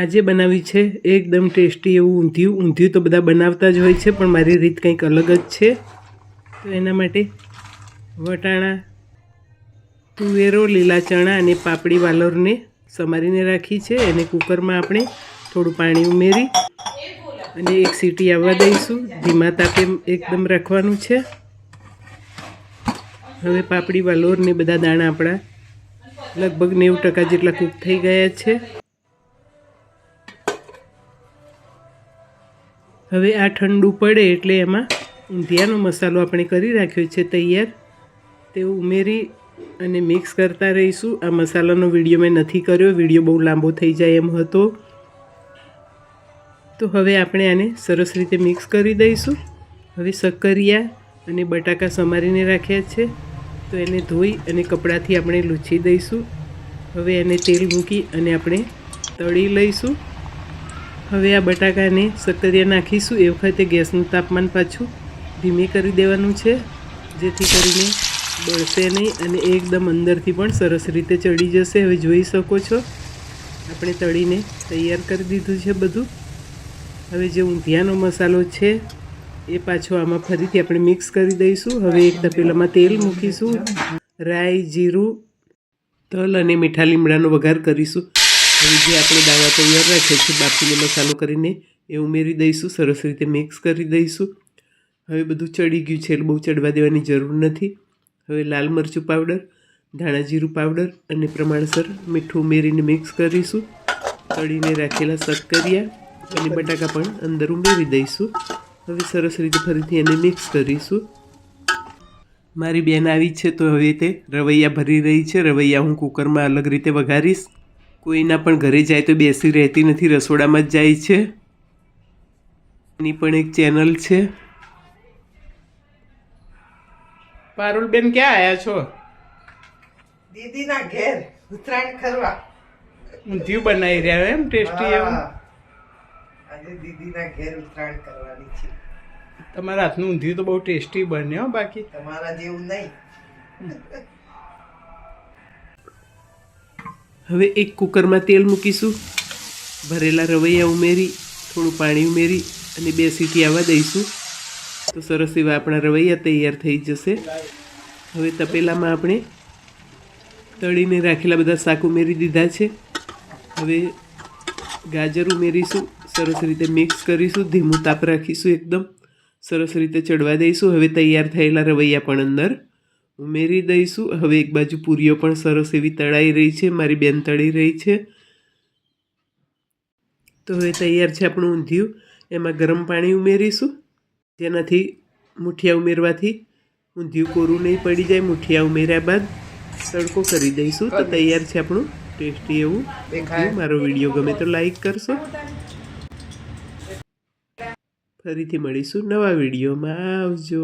આજે બનાવી છે એકદમ ટેસ્ટી એવું ઊંધિયું. ઊંધિયું તો બધા બનાવતા જ હોય છે, પણ મારી રીત કંઈક અલગ જ છે. તો એના માટે વટાણા, તુવેરો, લીલા ચણા અને પાપડી વાલોરને સમારીને રાખી છે. એને કુકરમાં આપણે થોડું પાણી ઉમેરી અને એક સીટી આવવા દઈશું. ધીમા તાપે એકદમ રાખવાનું છે. હવે પાપડી વાલોર ને બધા દાણા આપણા લગભગ નેવું ટકા જેટલા કૂક થઈ ગયા છે. હવે આ ઠંડુ પડે એટલે એમાં ઊંધિયાનો મસાલો આપણે કરી રાખ્યો છે તૈયાર. તે ઉમેરી અને મિક્સ કરતા રહીશું. આ મસાલાનો વીડિયો મેં નથી કર્યો, વીડિયો બહુ લાંબો થઈ જાય એમ હતો. તો હવે આપણે આને સરસ રીતે મિક્સ કરી દઈશું. હવે શક્કરિયા અને બટાકા સમારીને રાખ્યા છે. તો એને ધોઈ અને કપડાથી આપણે લૂછી દઈશું. હવે એને તેલ મૂકી અને આપણે તળી લઈશું. હવે આ બટાકાને સક્કરિયા નાખીશું. એ વખતે ગેસનું તાપમાન પાછું ધીમે કરી દેવાનું છે. જેથી કરીને બળશે નહીં અને એકદમ અંદરથી પણ સરસ રીતે ચડી જશે. હવે જોઈ શકો છો, આપણે તળીને તૈયાર કરી દીધું છે બધું. હવે જે ઊંધિયાનો મસાલો છે, એ પાછો આમાં ફરીથી આપણે મિક્સ કરી દઈશું. હવે એક તપેલામાં તેલ મૂકીશું. રાઈ, જીરું, તલ અને મીઠા લીમડાનો વઘાર કરીશું. હવે જે આપણે દાવા તૈયાર રાખ્યા છે બાફીને મસાલો કરીને, એ ઉમેરી દઈશું. સરસ રીતે મિક્સ કરી દઈશું. હવે બધું ચડી ગયું છે એટલે બહુ ચડવા દેવાની જરૂર નથી. હવે લાલ મરચું પાવડર, ધાણા જીરું પાવડર અને પ્રમાણસર મીઠું ઉમેરીને મિક્સ કરીશું. તળીને રાખેલા શક્કરિયા અને બટાકા પણ અંદર ઉમેરી દઈશું. હવે સરસ રીતે ફરીથી એને મિક્સ કરીશું. મારી બેન આવી છે તો હવે તે રવૈયા ભરી રહી છે. રવૈયા હું કુકરમાં અલગ રીતે વઘારીશ. કોઈના પણ ઘરે જાય તો બેસી રહેતી નથી રસોડામાં જ જાય છે. એની પણ એક ચેનલ છે. પારુલબેન ક્યાં આવ્યા છો? દીદીના ઘેર ઉત્તરાયણ કરવા ઊંધિયું બનાવી રહ્યા એમ ટેસ્ટી એમ આજે દીદીના ઘેર ઉત્તરાયણ કરવાની છે. તમારા હાથનું ઊંધિયું તો બહુ ટેસ્ટી બને હો બાકી. તમારા જેવું નહીં. હવે એક કુકરમાં તેલ મૂકીશું. ભરેલા રવૈયા ઉમેરી, થોડું પાણી ઉમેરી અને બે સીટી આવવા દઈશું. તો સરસ એવા આપણા રવૈયા તૈયાર થઈ જશે. હવે તપેલામાં આપણે તળીને રાખેલા બધા શાક ઉમેરી દીધા છે. હવે ગાજર ઉમેરીશું. સરસ રીતે મિક્સ કરીશું. ધીમું તાપ રાખીશું એકદમ. સરસ રીતે ચડવા દઈશું. હવે તૈયાર થયેલા રવૈયા પણ અંદર. ઉમેરી દઈશું. હવે એક બાજુ પૂરીઓ પણ સરસ એવી તળાઈ રહી છે. મારી બેન તળી રહી છે. તો હવે તૈયાર છે આપણું ઊંધિયું. એમાં ગરમ પાણી ઉમેરીશું. જેનાથી મુઠિયા ઉમેરવાથી ઊંધિયું કોરું નહીં પડી જાય. મુઠિયા ઉમેર્યા બાદ તડકો કરી દઈશું. તો તૈયાર છે આપણું. ટેસ્ટી એવું મારો વીડિયો ગમે તો લાઈક કરશો. ફરીથી મળીશું નવા વિડીયોમાં. આવજો.